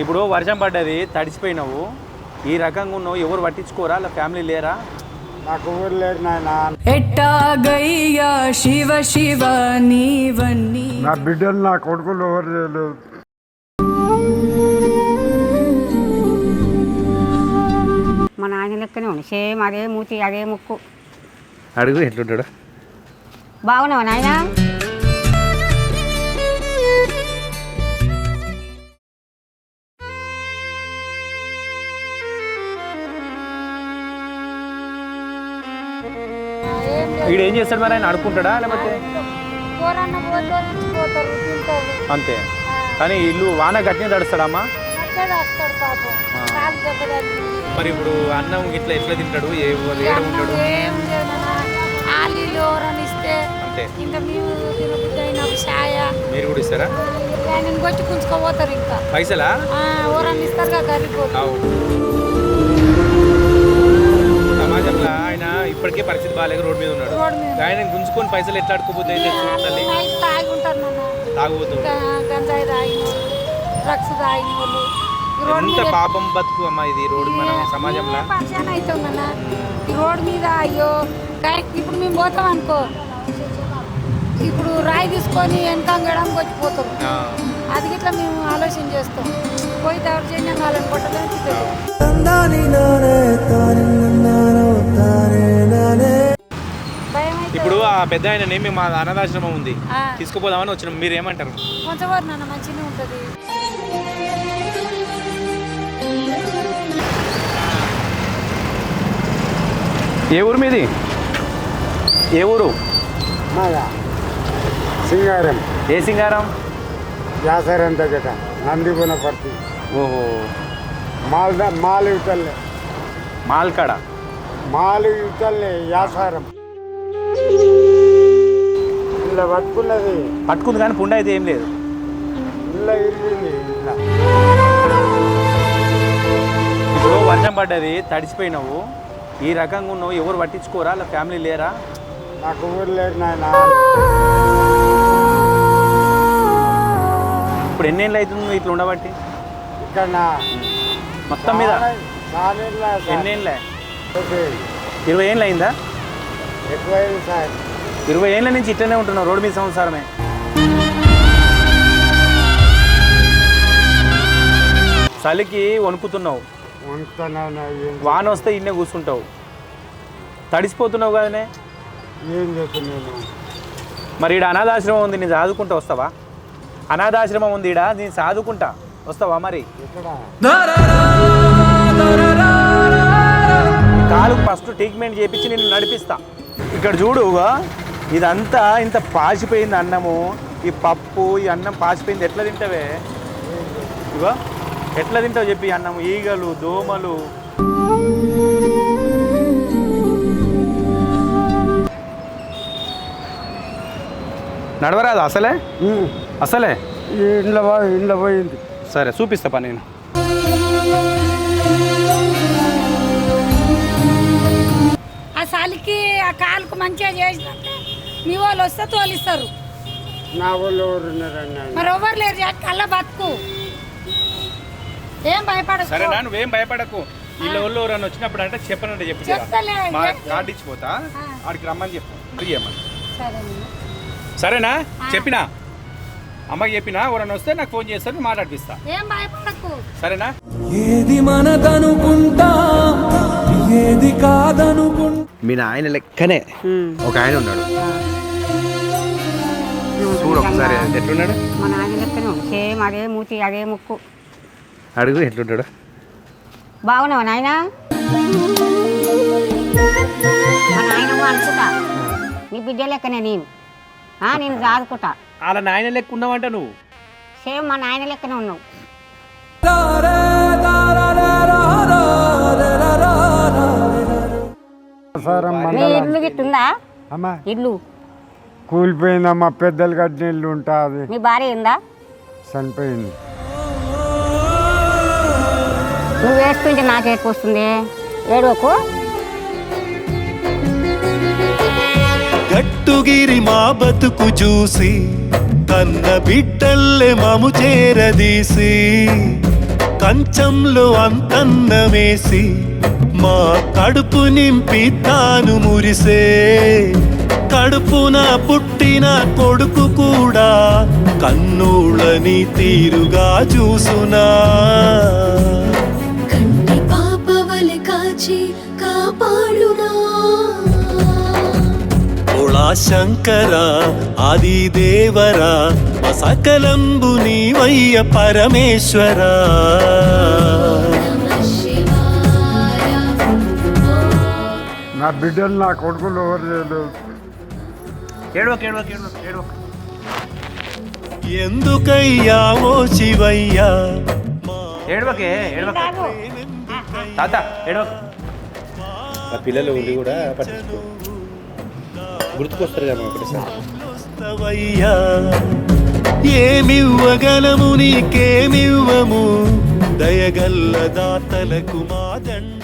ఇప్పుడు వర్షం పడ్డది తడిసిపోయినావు. ఈ రకంగా ఉన్నావు ఎవరు పట్టించుకోరా? అలా ఫ్యామిలీ లేరా? నాకు ఊరు లేరు నాయన. ఎట్టాగయ్యా శివ శివ నీవన్నీ. నా బిడ్డలు నా కొడుకులు ఎవరు లేరు. మా నాయన లెక్కనే ఉంది. సేమ్ అదే మూతి అదే ముక్కు. అడుగు ఎట్లుంటాడు. బాగున్నావా నాయన? వీడు ఏం చేస్తాడు మరి ఆయన? అడుకుంటాడా లేకపోతే? కూరన్న పోతారు పోతారు తింటారు. అంతే. కానీ ఇల్లు వాన గట్టినే తడుస్తాడమ్మా అట్లే వస్తాడు పాపం. కాలు దెబ్బ తగిలింది. మరి ఇప్పుడు అన్నం ఇట్లా ఎట్లా తింటాడు? ఏ ఏడ అన్నం ఉంటాడు? ఏం లేదు నాన్న. ఆలీలు ఎవరని ఇస్తే అంతే. ఇంకా మేము తినబుద్ధి అయిన ఛాయ మీరు కూడా ఇస్తారా? ఆయన కొట్టి ఇంకా. పైసలా? ఎవరని ఇస్తారు కదా గరిపోతారు అవు. ఇప్పటికే పరిస్థితి బాగాలేక రోడ్డు మీద ఉన్నాడు. ఆయన గుంజుకొని పైసలు ఎట్లా అడుకోపోతే రోడ్డు ఎంత మీద పాపం బతుకు అమ్మా ఇది రోడ్డు మన సమాజంలో. రోడ్డు మీద అయ్యో కాయ- ఇప్పుడు మేము పోతాం అనుకో. ఇప్పుడు రాయి తీసుకొని వెనకంగడానికి వచ్చిపోతారు ఆ, అది గిట్లా మేము ఆలోచన చేస్తాం. పోయి దౌర్జన్యం వాళ్ళని కొట్టలేదు పెద్ద ఆయన మేము మా అనాథాశ్రమం ఉంది. తీసుకుపోదామని వచ్చినాం. మీరు ఏమంటారు? కొంచెం వారు నాన్న మంచిగా ఉంటుంది. ఏ ఊరు మీది? ఏ ఊరు? మాదా. సింగారం. ఏ సింగారం? వ్యాసారం దగ్గర. నందిగుణపర్తి ఓహో. మాల్ మాల యుతల్లే మాల్కాడ. మాల యుతల్లే వ్యాసారం ఇలా పట్టుకున్నది పట్టుకుంది కానీ పుండ అయితే ఏం లేదు. ఇలా ఇరిగింది ఇట్లా ఇప్పుడు వర్షం పడ్డది తడిసిపోయినావు. ఈ రకంగా ఉన్నావు ఎవరు పట్టించుకోరా? అలా ఫ్యామిలీ లేరా? నాకు ఊరు లేరు నాయన. ఇప్పుడు ఎన్నేళ్ళు అవుతుంది నువ్వు ఇట్లా ఉండబట్టి? ఇక్కడ నా మొత్తం మీద? నానేళ్ళ ఎన్నేళ్ళే? ఇరవై ఏళ్ళు అయిందా? ఎక్కువైంది సార్. ఇరవై ఏళ్ళ నుంచి ఇట్లనే ఉంటున్నావు రోడ్డు మీద సంవత్సరమే చలికి వణుకుతున్నావు. వాన వస్తే ఇన్నే కూర్చుంటావు. తడిసిపోతున్నావు కదనే. ఏం చేస్తున్నాను? మరి ఈడ అనాథాశ్రమం ఉంది నేను చదువుకుంటా వస్తావా? అనాథాశ్రమం ఉంది ఈడ నేను చదువుకుంటా వస్తావా మరి? కాలు ఫస్ట్ ట్రీట్మెంట్ చేయించి నేను నడిపిస్తా. ఇక్కడ చూడు ఇగో, ఇదంతా ఇంత పాసిపోయింది అన్నము. ఈ పప్పు ఈ అన్నం పాసిపోయింది ఎట్లా తింటావే? ఇగో ఎట్లా తింటావు చెప్పి అన్నం ఈగలు దోమలు. నడవరాదు అసలే. అసలే? ఇంట్లో ఇంట్లో పోయింది. సరే చూపిస్తా పని నేను. ఆ చలికి ఆ కాలుకు మంచిగా చేసినాక మీ వాళ్ళు వస్తే తోలిస్తారు. నా వాళ్ళు ఎవరు? మరి ఎవరు లేరు కళ్ళ బతుకు. ఏం భయపడదు సరేనా నువ్వేం భయపడకు. వీళ్ళ వాళ్ళు ఎవరైనా వచ్చినప్పుడు అంటే చెప్పనంటే చెప్పి జరా. చెప్తలే, మా చెప్- కార్డు ఇచ్చిపోతా ఆడికి రమ్మని చెప్పు. సరే సరేనా? చెప్పినా? అమ్మకి చెప్పినా? ఎవరైనా వస్తే నాకు ఫోన్ చేస్తాను మాట్లాడిపిస్తా. ఏం భయపడకు. సరేనా? ఏది మనదనుకుంటా ఏది కాదనుకుంటా. మీ నాయన లెక్కనే ఒక ఆయన ఉన్నాడు. ఎట్లున్నాడు? మా నాయన లెక్కనే ఉంది. సేమ్ అదే మూతి అదే ముక్కు. అడుగు ఎట్లుంటాడు? బాగున్నావా నాయన? మా అనుకుంటా? నీ బిడ్డ లెక్కనే నేను. ఆ, నేను చదువుకుంటా అలా నాయన లెక్క ఉన్నావంట నువ్వు? సేమ్ మా నాయన లెక్కనే ఉన్నావు. సారం ఇల్లు గిట్టుందా? అమ్మా. ఇల్లు. కూలిపోయిందమ్మా పెద్దలు కట్టిన ఇల్లు ఉంటుంది. మీ భార్య ఉందా చనిపోయింది. నువ్వు వేస్తుంటే నాకు ఏడుపు వస్తుంది? ఏడవకు? గట్టుగిరి మా బతుకు చూసి కన్న బిడ్డల్లే మము చేరదీసి కంచంలో అంతన్నమేసి మా కడుపు నింపి తాను మురిసే కడుపున పుట్టిన కొడుకు కూడా కన్నూళ్ళని తీరుగా చూసునా. కంటి పాపవలె కాచి కాపాడునా. ఓళా శంకర ఆది దేవరా సకలంబు నీవయ్య పరమేశ్వరా. నా బిడ్డలు నా కొడుకులు ఎవరు చేయలేదు ఏడవకు ఏడవకు ఏడవకు ఏడవకు. ఎందుకయ్యా ఓ శివయ్యా? ఏడవకే ఏడవకే. తాత ఏడవకు. ఆ పిల్లలు ఉండి కూడా పట్టించుకో. గుర్తుకొస్తారు కదా ఏమివ్వగలము నీకేమివ్వము? దయగల్ల దాతలకు మా దండ